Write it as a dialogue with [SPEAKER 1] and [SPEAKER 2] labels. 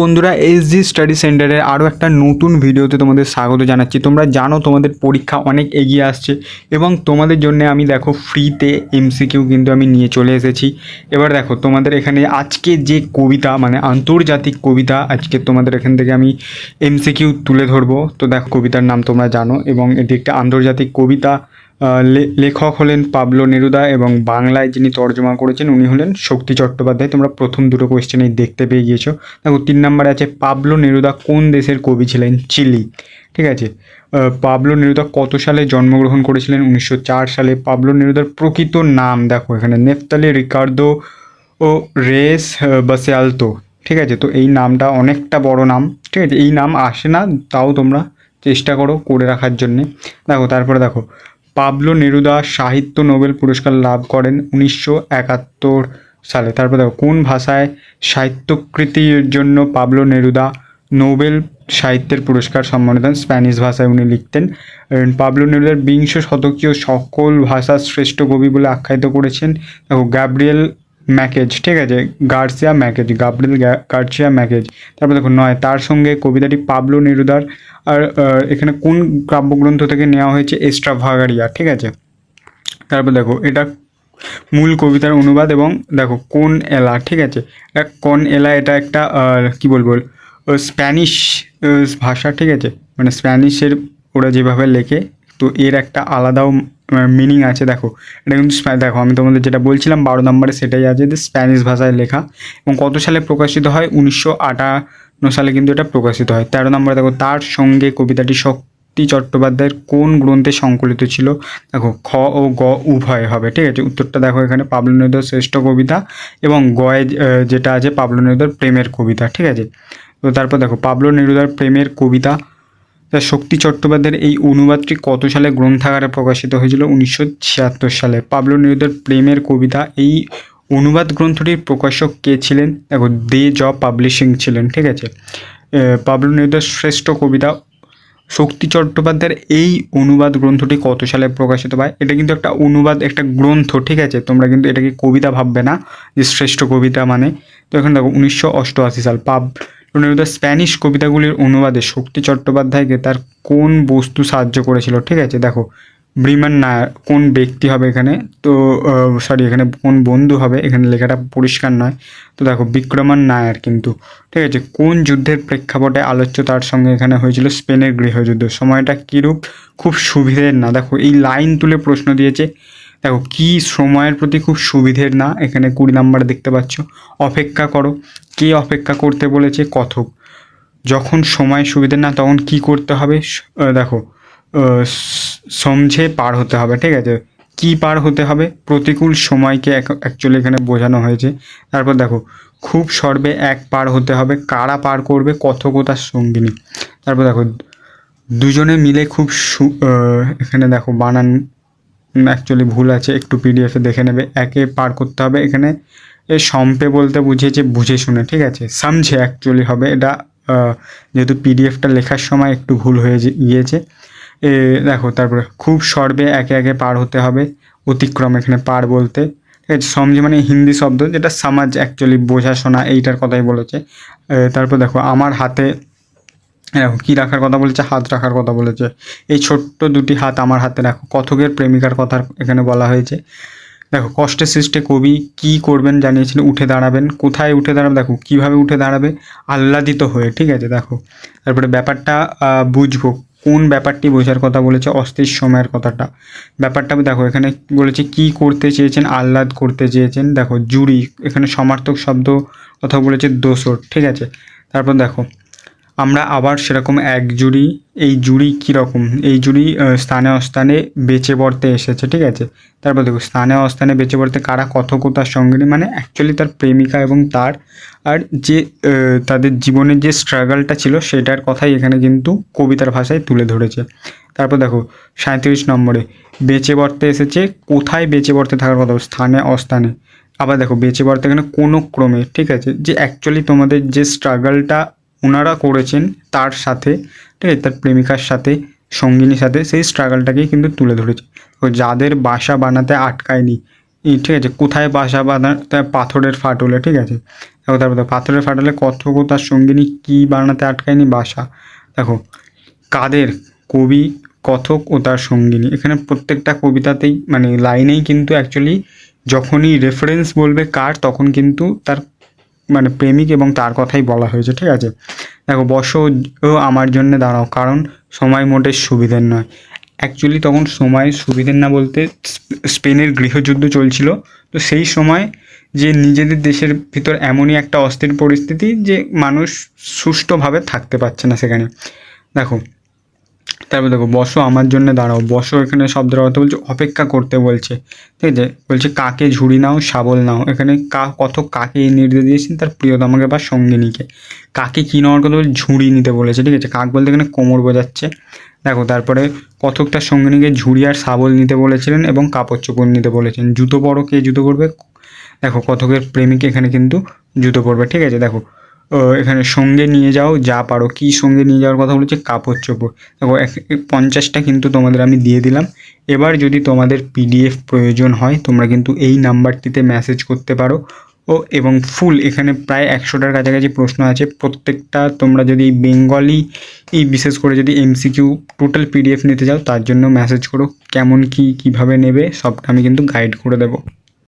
[SPEAKER 1] বন্ধুরা এস জি স্টাডি সেন্টারের আরও একটা নতুন ভিডিওতে তোমাদের স্বাগত জানাচ্ছি। তোমরা জানো তোমাদের পরীক্ষা অনেক এগিয়ে আসছে এবং তোমাদের জন্য আমি দেখো ফ্রিতে এমসিকিউ কিন্তু আমি নিয়ে চলে এসেছি। এবার দেখো, তোমাদের এখানে আজকে যে কবিতা মানে আন্তর্জাতিক কবিতা আজকে তোমাদের এখান থেকে আমি এমসিকিউ তুলে ধরবো। তো দেখো কবিতার নাম তোমরা জানো এবং এটি একটা আন্তর্জাতিক কবিতা। লেখক হলেন পাবলো নেরুদা এবং বাংলায় যিনি তর্জমা করেছেন, উনি হলেন শক্তি চট্টোপাধ্যায়। তোমরা প্রথম দুটো কোয়েশ্চেনেই দেখতে পেয়ে গিয়েছো। দেখো, তিন নম্বরে আছে, পাবলো নেরুদা কোন দেশের কবি ছিলেন? চিলি। ঠিক আছে? পাবলো নেরুদা কত সালে জন্মগ্রহণ করেছিলেন? উনিশশো চার সালে। পাবলো নেরুদার প্রকৃত নাম দেখো এখানে, নেফতালি রিকার্দো ও রেস বাসেয়ালতো। ঠিক আছে? তো এই নামটা অনেকটা বড় নাম। ঠিক আছে? এই নাম আসে না, তাও তোমরা চেষ্টা করো করে রাখার জন্যে। দেখো, তারপরে দেখো পাবলো নেরুদা সাহিত্য নোবেল পুরস্কার লাভ করেন উনিশশো একাত্তর সালে। তারপর দেখো, কোন ভাষায় সাহিত্যকৃতির জন্য পাবলো নেরুদা নোবেল সাহিত্যের পুরস্কার সম্মানিত স্প্যানিশ ভাষায় উনি লিখতেন। পাবলো নেরুদার বিংশ শতকীয় সকল ভাষার শ্রেষ্ঠ কবি বলে আখ্যায়িত করেছেন। দেখো, গ্যাব্রিয়েল ম্যাকেজ, ঠিক আছে? গার্সিয়া ম্যাকেজ, গাব্রিয়েল গ্যা- গার্সিয়া ম্যাকেজ। তারপর দেখো নয়, তার সঙ্গে কবিতাটি পাবলো নেরুদার। আর এখানে কোন কাব্যগ্রন্থ থেকে নেওয়া হয়েছে এক্সট্রা ভাগারিয়া ঠিক আছে? তারপর দেখো, এটা মূল কবিতার অনুবাদ এবং দেখো, কোন এলা, ঠিক আছে? কোন এলা, এটা একটা কি বলব স্প্যানিশ ভাষা, ঠিক আছে? মানে স্প্যানিশের ওরা যেভাবে লেখে, তো এর একটা আলাদাও মিনিং আছে, দেখো। এটা কিন্তু দেখো, আমি তোমাদের যেটা বলছিলাম, বারো নম্বরে সেটাই আছে যে স্প্যানিশ ভাষায় লেখা। এবং কত সালে প্রকাশিত হয়? উনিশশো আটান্ন সালে কিন্তু এটা প্রকাশিত হয়। তেরো নম্বরে দেখো, তার সঙ্গে কবিতাটি শক্তি চট্টোপাধ্যায়ের কোন গ্রন্থে সংকলিত ছিল? দেখো, খ ও গ উভয় হবে, ঠিক আছে? উত্তরটা দেখো এখানে, পাবলো শ্রেষ্ঠ কবিতা এবং গয়ে যেটা আছে পাবলো প্রেমের কবিতা, ঠিক আছে? তো তারপর দেখো, পাবলো নেরুদার প্রেমের কবিতা তা শক্তি চট্টোপাধ্যায়ের এই অনুবাদটি কত সালে গ্রন্থাগারে প্রকাশিত হয়েছিল? উনিশশো ছিয়াত্তর সালে। পাবলো নেরুদার প্রেমের কবিতা। এই অনুবাদ গ্রন্থটির প্রকাশক কে ছিলেন? দেখো, দে জ পাবলিশিং ছিলেন, ঠিক আছে? পাবলো নেরুদার শ্রেষ্ঠ কবিতা। শক্তি চট্টোপাধ্যায়ের এই অনুবাদ গ্রন্থটি কত সালে প্রকাশিত হয়? এটা কিন্তু একটা অনুবাদ, একটা গ্রন্থ, ঠিক আছে? তোমরা কিন্তু এটাকে কবিতা ভাববে না যে শ্রেষ্ঠ কবিতা মানে। তো এখন দেখো, উনিশশো অষ্টআশি সাল, পাব নেরুদা স্প্যানিশ কবিতাগুলির অনুবাদে শক্তি চট্টোপাধ্যায়কে তার কোন বস্তু সাহায্য করেছিল? ঠিক আছে, দেখো। ব্রিমান নায়ার, কোন ব্যক্তি হবে এখানে? তো সরি এখানে কোন বন্ধু হবে? এখানে লেখাটা পরিষ্কার নয়। তো দেখো, বিক্রমান নায়ার কিন্তু। ঠিক আছে, কোন যুদ্ধের প্রেক্ষাপটে আলোচ্য তার সঙ্গে এখানে হয়েছিল স্পেনের গৃহযুদ্ধ? সময়টা কীরূপ? খুব সুবিধের না। দেখো, এই লাইন তুলে প্রশ্ন দিয়েছে দেখো, কি সময়ের প্রতি খুব সুবিধের না? এখানে কুড়ি নাম্বারে দেখতে পাচ্ছ। অপেক্ষা করো। কে অপেক্ষা করতে বলেছে? কথক। যখন সময় সুবিধে না, তখন কি করতে হবে? দেখো সমঝে পার হতে হবে, ঠিক আছে? কি পার হতে হবে? প্রতিকূল সময়কে অ্যাকচুয়ালি এখানে বোঝানো হয়েছে। তারপর দেখো, খুব সর্বে এক পার হতে হবে। কারা পার করবে? কথকতার সঙ্গিনী। তারপর দেখো, দুজনে মিলে খুব এখানে দেখো, বানান অ্যাকচুয়ালি ভুল আছে, একটু পিডিএফে দেখে নেবে। একে পার করতে হবে এখানে। এ সম্পে বলতে বুঝিয়েছে, বুঝে শুনে, ঠিক আছে? সামঝে অ্যাকচুয়ালি হবে। এটা যেহেতু পিডিএফটা লেখার সময় একটু ভুল হয়ে গিয়েছে। এ, দেখো, তারপরে খুব সর্বে একে একে পার হতে হবে, অতিক্রম এখানে পার বলতে। ঠিক আছে? সমঝে মানে হিন্দি শব্দ, যেটা সমাজ অ্যাকচুয়ালি বোঝাশোনা, এইটার কথাই বলেছে। তারপর দেখো, আমার হাতে দেখো কী রাখার কথা বলেছে, হাত রাখার কথা বলেছে। এই ছোট্ট দুটি হাত আমার হাতে রাখো। কথকের প্রেমিকার কথা এখানে বলা হয়েছে। দেখো কষ্টে সৃষ্টে কবি কি করবেন জানিয়েছিলেন উঠে দাঁড়াবেন। কোথায় উঠে দাঁড়াবে? দেখো, কীভাবে উঠে দাঁড়াবে? আহ্লাদিত হয়ে, ঠিক আছে? দেখো, তারপরে ব্যাপারটা বুঝব। কোন ব্যাপারটি বোঝার কথা বলেছে? অস্থির সময়ের কথাটা। ব্যাপারটা দেখো, এখানে বলেছে কি করতে চেয়েছেন? আহ্লাদ করতে চেয়েছেন। দেখো, জুড়ি, এখানে সমার্থক শব্দ কথা বলেছে দোসর, ঠিক আছে? তারপর দেখো আমরা আবার সেরকম এক জুড়ি, এই জুড়ি কীরকম? এই জুড়ি স্থানে অস্থানে বেঁচে পড়তে এসেছে, ঠিক আছে? তারপর দেখো, স্থানে অস্থানে বেঁচে পড়তে কারা কথকতার সঙ্গিনী মানে অ্যাকচুয়ালি তার প্রেমিকা এবং তার, আর যে তাদের জীবনের যে স্ট্রাগলটা ছিল সেটার কথাই এখানে কিন্তু কবিতার ভাষায় তুলে ধরেছে। তারপর দেখো সাঁত্রিশ নম্বরে, বেঁচে পড়তে এসেছে, কোথায় বেঁচে পড়তে থাকার কথা? স্থানে অস্থানে। আবার দেখো, বেঁচে পড়তে এখানে কোনো ক্রমে, ঠিক আছে? যে অ্যাকচুয়ালি তোমাদের যে স্ট্রাগলটা ওনারা করেছেন তার সাথে, ঠিক আছে, তার প্রেমিকার সাথে, সঙ্গিনীর সাথে, সেই স্ট্রাগলটাকেই কিন্তু তুলে ধরেছে। তো যাদের বাসা বানাতে আটকায়নি ঠিক আছে, কোথায় বাসা বাঁধা তা পাথরের ফাটলে, ঠিক আছে? দেখো, তারপর পাথরের ফাটলে ও তার সঙ্গিনী কী বানাতে আটকায়নি বাসা? দেখো, কাদের কবি, কথক ও তার সঙ্গিনী। এখানে প্রত্যেকটা কবিতাতেই মানে লাইনেই কিন্তু অ্যাকচুয়ালি যখনই রেফারেন্স বলবে কার, তখন কিন্তু তার মানে প্রেমিক এবং তার কথাই বলা হয়েছে, ঠিক আছে? দেখো বসো আমার জন্য দাঁড়াও, কারণ সময় মোটে সুবিধের নয়। অ্যাকচুয়ালি তখন সময় সুবিধের না বলতে স্পেনের গৃহযুদ্ধ চলছিল। তো সেই সময় যে নিজেদের দেশের ভিতর এমনই একটা অস্থির পরিস্থিতি যে মানুষ সুষ্ঠুভাবে থাকতে পারছে না সেখানে। দেখো তারপর দেখো, বসো আমার জন্য, দাঁড়াও। বসো এখানে শব্দের অর্থ বলছে, অপেক্ষা করতে বলছে। ঠিক আছে? বলছে, কাকে ঝুড়ি নাও, শাবল নাও? এখানে কা, কত কাকে নির্দেশ দিয়েছেন তার প্রিয়তমাকে বা সঙ্গিনীকে। কাকে কী নেওয়ার কথা বলছে, ঝুড়ি নিতে বলেছে। ঠিক আছে? কাক বলতে এখানে কোমর বোঝাচ্ছে। দেখো, তারপরে কথক তার সঙ্গিনীকে ঝুড়ি আর শাবল নিতে বলেছিলেন এবং কাপড় চোপড় নিতে বলেছেন। জুতো পরো, কে জুতো পরবে? দেখো কথকের প্রেমিক এখানে কিন্তু জুতো পরবে। ঠিক আছে? দেখো এখানে সঙ্গে নিয়ে যাও, যা পারো। কি সঙ্গে নিয়ে যাওয়ার কথা বলেছে? কাপড় চোপড়। দেখো পঞ্চাশটা কিন্তু তোমাদের আমি দিয়ে দিলাম। এবার যদি তোমাদের পিডিএফ প্রয়োজন হয়, তোমরা কিন্তু এই নাম্বারটিতে মেসেজ করতে পারো। ও, এবং ফুল, এখানে প্রায় একশোটার কাছাকাছি প্রশ্ন আছে। প্রত্যেকটা তোমরা যদি বেঙ্গলি, এই বিশেষ করে যদি এমসিকিউ টোটাল পিডিএফ নিতে যাও তার জন্য মেসেজ করো। কেমন কি, কীভাবে নেবে, সবটা আমি কিন্তু গাইড করে দেবো।